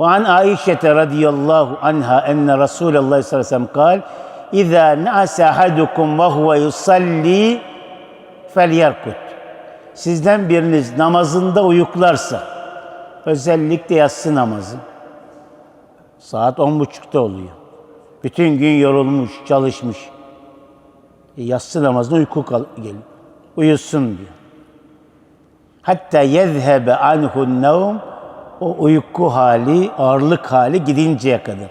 وعن عائشة رضي الله عنها أن رسول الله صلى الله عليه وسلم قال إذا نعس أحدكم وهو يصلي فليركض Sizden biriniz namazında uyuklarsa, özellikle yatsı namazı, saat on buçukta oluyor. Bütün gün yorulmuş, çalışmış. E, yatsı namazına uyku kal- geliyor. Uyusun diyor. Hatta yezhebe anhun nevm o uyku hali, ağırlık hali gidinceye kadar.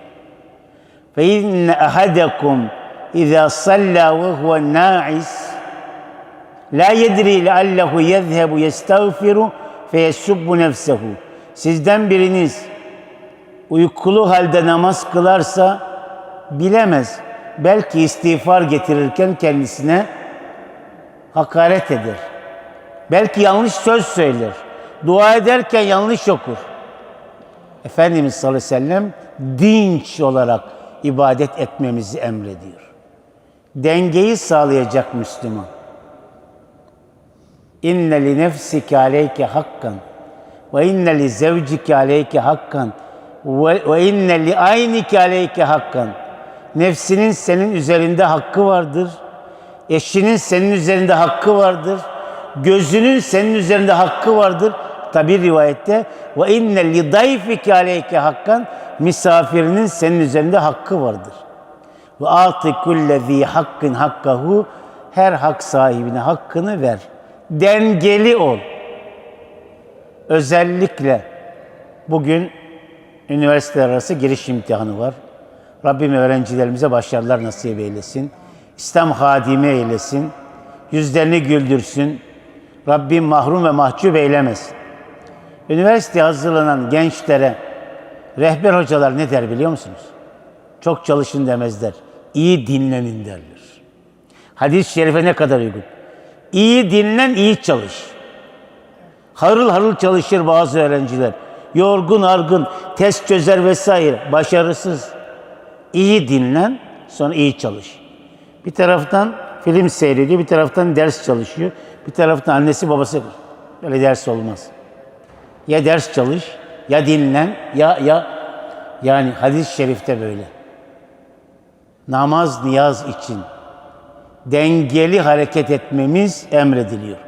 Fe inne ahadekum iza salla ve huve na'is la yedri leallehu yezhebu yestağfiru fe yesubbu nefsehu. Sizden biriniz uykulu halde namaz kılarsa bilemez. Belki istiğfar getirirken kendisine hakaret eder. Belki yanlış söz söyler. Dua ederken yanlış okur. Efendimiz sallallahu aleyhi ve sellem dinç olarak ibadet etmemizi emrediyor. Dengeyi sağlayacak Müslüman. İnne li nefsike aleyke hakkan ve inne li zevcike aleyke hakkan ve, inne li aynike aleyke hakkan. Nefsinin senin üzerinde hakkı vardır. Eşinin senin üzerinde hakkı vardır. Gözünün senin üzerinde hakkı vardır. Tabi rivayette ve inne li dayfike aleyke hakkan misafirinin senin üzerinde hakkı vardır. Ve ati kullezî hakkın hakkahu her hak sahibine hakkını ver. Dengeli ol. Özellikle bugün üniversiteler arası giriş imtihanı var. Rabbim öğrencilerimize başarılar nasip eylesin. İslam hadimi eylesin. Yüzlerini güldürsün. Rabbim mahrum ve mahcup eylemesin. Üniversiteye hazırlanan gençlere rehber hocalar ne der biliyor musunuz? Çok çalışın demezler. İyi dinlenin derler. Hadis-i şerife ne kadar uygun. İyi dinlen, iyi çalış. Harıl harıl çalışır bazı öğrenciler. Yorgun argın, test çözer vesaire. Başarısız. İyi dinlen, sonra iyi çalış. Bir taraftan film seyrediyor, bir taraftan ders çalışıyor. Bir taraftan annesi babası böyle ders olmaz. Ya ders çalış, ya dinlen, ya ya yani hadis-i şerifte böyle. Namaz niyaz için dengeli hareket etmemiz emrediliyor.